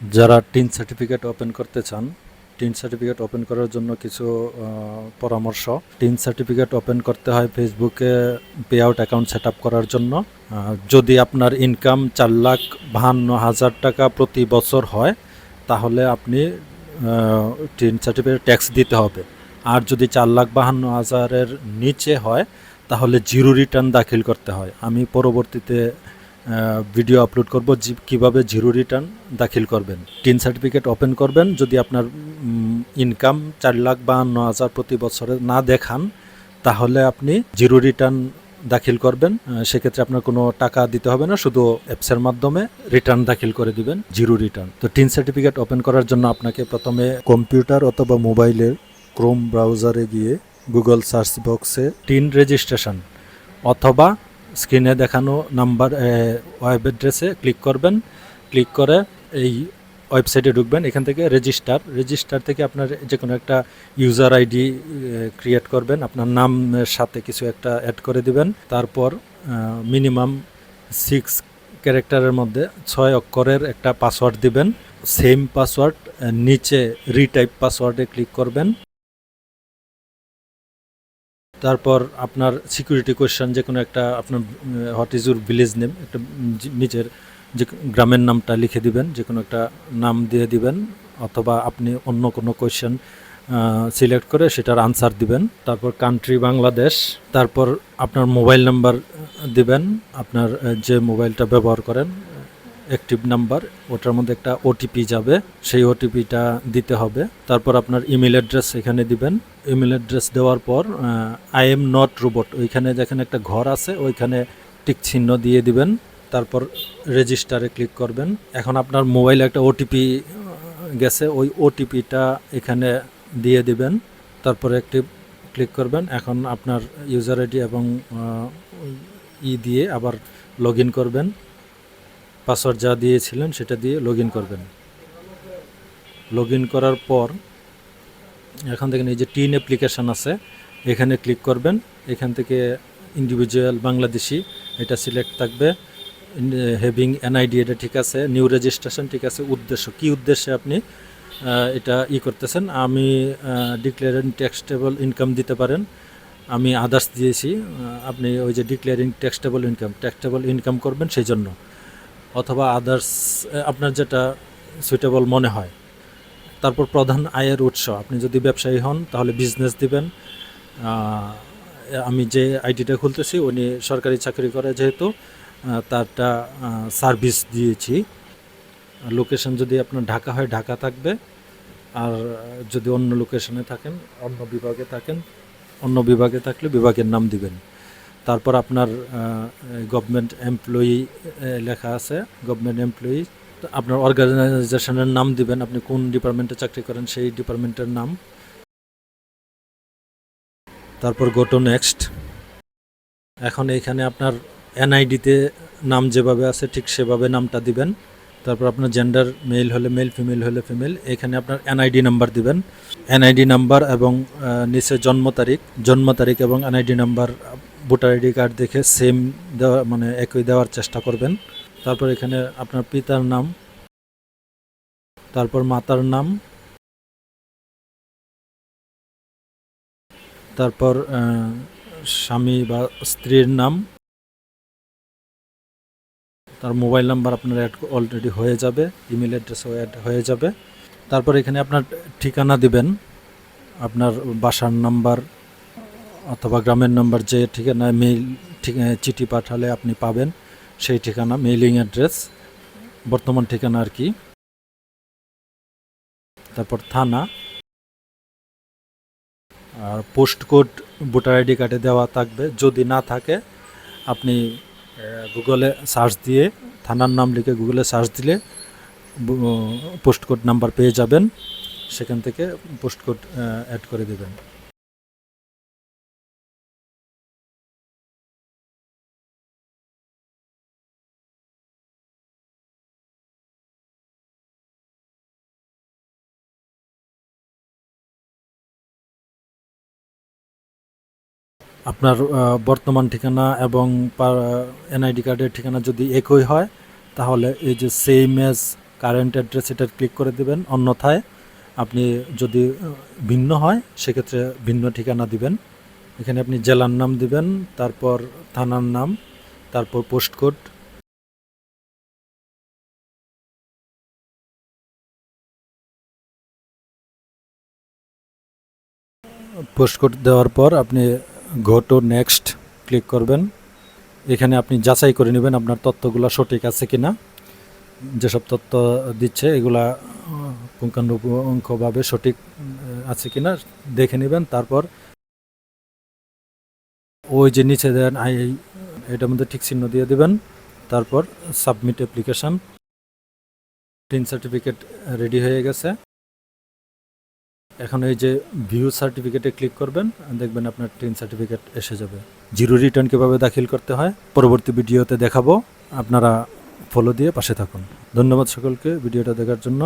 যারা tin certificate open করতে চান, টিন সার্টিফিকেট ওপেন করার জন্য কিছু পরামর্শ। টিন সার্টিফিকেট ওপেন করতে হয় ফেসবুকে পে আউট অ্যাকাউন্ট সেট করার জন্য। যদি আপনার ইনকাম চার লাখ বাহান্ন হাজার টাকা প্রতি বছর হয়, তাহলে আপনি টিন সার্টিফিকেট ট্যাক্স দিতে হবে। আর যদি চার লাখ বাহান্ন হাজারের নিচে হয়, তাহলে জিরো রিটার্ন দাখিল করতে হয়। আমি পরবর্তীতে ভিডিও আপলোড করব কীভাবে জিরো রিটার্ন দাখিল করবেন। টিন সার্টিফিকেট ওপেন করবেন, যদি আপনার ইনকাম চার লাখ বাহান্ন হাজার প্রতি বছরে না দেখান, তাহলে আপনি জিরো রিটার্ন দাখিল করবেন। সেক্ষেত্রে আপনার কোনো টাকা দিতে হবে না, শুধু অ্যাপসের মাধ্যমে রিটার্ন দাখিল করে দিবেন জিরো রিটার্ন তো টিন সার্টিফিকেট ওপেন করার জন্য আপনাকে প্রথমে কম্পিউটার অথবা মোবাইলের ক্রোম ব্রাউজারে গিয়ে গুগল সার্চ বক্সে টিন রেজিস্ট্রেশন অথবা স্ক্রিনে দেখানো নাম্বার ওয়েব অ্যাড্রেসে ক্লিক করবেন। ক্লিক করে এই ওয়েবসাইটে ঢুকবেন। এখান থেকে রেজিস্টার রেজিস্টার থেকে আপনার যে কোনো একটা ইউজার আইডি ক্রিয়েট করবেন। আপনার নামের সাথে কিছু একটা অ্যাড করে দিবেন। তারপর মিনিমাম সিক্স ক্যারেক্টারের মধ্যে ছয় অক্ষরের একটা পাসওয়ার্ড দিবেন। সেম পাসওয়ার্ড নিচে রিটাইপ পাসওয়ার্ডে ক্লিক করবেন। তারপর আপনার সিকিউরিটি কোয়েশ্চেন যে কোনো একটা আপনার what is your village name একটা নিজের যে গ্রামের নামটা লিখে দিবেন যে কোনো একটা নাম দিয়ে দিবেন, অথবা আপনি অন্য কোনো কোয়েশ্চেন সিলেক্ট করে সেটার আনসার দিবেন। তারপর কান্ট্রি বাংলাদেশ তারপর আপনার মোবাইল নাম্বার দিবেন, আপনার যে মোবাইলটা ব্যবহার করেন অ্যাক্টিভ নাম্বার ওটার মধ্যে একটা ওটিপি যাবে, সেই ওটিপিটা দিতে হবে। তারপর আপনার ইমেল অ্যাড্রেস এখানে দিবেন। ইমেল অ্যাড্রেস দেওয়ার পর আই এম নট রোবট ওইখানে যেখানে একটা ঘর আছে, ওইখানে টিক চিহ্ন দিয়ে দিবেন। তারপর রেজিস্টারে ক্লিক করবেন। এখন আপনার মোবাইলে একটা ওটিপি গেছে, ওই ওটিপিটা এখানে দিয়ে দিবেন। তারপর একটি ক্লিক করবেন। এখন আপনার ইউজার আইডি এবং ই দিয়ে আবার লগ করবেন। পাসওয়ার্ড যা দিয়েছিলেন সেটা দিয়ে লগ করবেন। লগ করার পর এখান থেকে এই যে টিন অ্যাপ্লিকেশান আছে, এখানে ক্লিক করবেন। এখান থেকে ইন্ডিভিজুয়াল বাংলাদেশি, এটা সিলেক্ট থাকবে। হ্যাভিং এনআইডি এটা ঠিক আছে। নিউ রেজিস্ট্রেশন ঠিক আছে। উদ্দেশ্য, কি উদ্দেশ্যে আপনি এটা ই করতেছেন? আমি ডিক্লেয়ারিং ট্যাক্সটেবল ইনকাম দিতে পারেন। আমি আদার্স দিয়েছি। আপনি ওই যে declaring taxable income taxable income করবেন সেই জন্য। অথবা আদার্স আপনার যেটা সুইটেবল মনে হয়। তারপর প্রধান আয়ের উৎস, আপনি যদি ব্যবসায়ী হন, তাহলে বিজনেস দিবেন। আমি যে আইডিটা খুলতেছি, উনি সরকারি চাকরি করে যেহেতু তারটা সার্ভিস দিয়েছি। লোকেশন যদি আপনার ঢাকা হয়, ঢাকা থাকবে। আর যদি অন্য লোকেশনে থাকেন, অন্য বিভাগে থাকেন, অন্য বিভাগে থাকলে বিভাগের নাম দিবেন। তারপর আপনার গভর্নমেন্ট এমপ্লয়ি লেখা আছে গভর্নমেন্ট এমপ্লয়ি আপনার অর্গানাইজেশনের নাম দিবেন, আপনি কোন ডিপার্টমেন্টে চাকরি করেন সেই ডিপার্টমেন্টের নাম। তারপর গো টু নেক্সট এখন এইখানে আপনার এনআইডিতে নাম যেভাবে আছে ঠিক সেভাবে নামটা দিবেন। তারপর আপনার জেন্ডার মেল হলে মেল ফিমেল হলে ফিমেল এখানে আপনার এনআইডি নাম্বার দিবেন। এনআইডি নাম্বার এবং নিচে জন্ম তারিখ জন্ম তারিখ এবং NID number voter ID card দেখে সেম দেওয়া মানে একই দেওয়ার চেষ্টা করবেন। তারপর এখানে আপনার পিতার নাম, তারপর মাতার নাম, তারপর স্বামী বা স্ত্রীর নাম, তার মোবাইল নাম্বার আপনার অ্যাড অলরেডি হয়ে যাবে ইমেল অ্যাড্রেসও অ্যাড হয়ে যাবে। তারপর এখানে আপনার ঠিকানা দিবেন, আপনার বাসার নাম্বার অথবা গ্রামের নাম্বার যে ঠিকানায় মেইল চিঠি পাঠালে আপনি পাবেন, সেই ঠিকানা মেইলিং অ্যাড্রেস বর্তমান ঠিকানা আর কি। তারপর থানা। আর পোস্ট কোড ভোটার আইডি কার্ডে দেওয়া থাকবে। যদি না থাকে, আপনি গুগলে সার্চ দিয়ে, থানার নাম লিখে গুগলে সার্চ দিলে পোস্ট কোড নাম্বার পেয়ে যাবেন। সেখান থেকে পোস্ট কোড অ্যাড করে দেবেন। আপনার বর্তমান ঠিকানা এবং এনআইডি কার্ডের ঠিকানা যদি একই হয়, তাহলে এই যে সেম এজ কারেন্ট অ্যাড্রেস এটা ক্লিক করে দিবেন। অন্যথায় আপনি যদি ভিন্ন হয়, সেক্ষেত্রে ভিন্ন ঠিকানা দিবেন। এখানে আপনি জেলার নাম দিবেন, তারপর থানার নাম, তারপর পোস্ট কোড পোস্ট কোড দেওয়ার পর আপনি গো টু নেক্সট ক্লিক করবেন। এখানে আপনি যাচাই করে নেবেন আপনার তথ্যগুলো সঠিক আছে কিনা। যেসব তথ্য দিচ্ছে, এগুলা পুঙ্খানুপুঙ্খভাবে সঠিক আছে কিনা দেখে নেবেন। তারপর ওই যে নিচে দেন আই, এটার মধ্যে ঠিক চিহ্ন দিয়ে দেবেন। তারপর submit application TIN certificate ready হয়ে গেছে। এখন এই যে ভিউ সার্টিফিকেটে ক্লিক করবেন, দেখবেন আপনার ট্রেন সার্টিফিকেট এসে যাবে। জিরো রিটার্ন কীভাবে দাখিল করতে হয়, পরবর্তী ভিডিওতে দেখাবো। আপনারা ফলো দিয়ে পাশে থাকুন। ধন্যবাদ সকলকে, ভিডিওটা দেখার জন্য।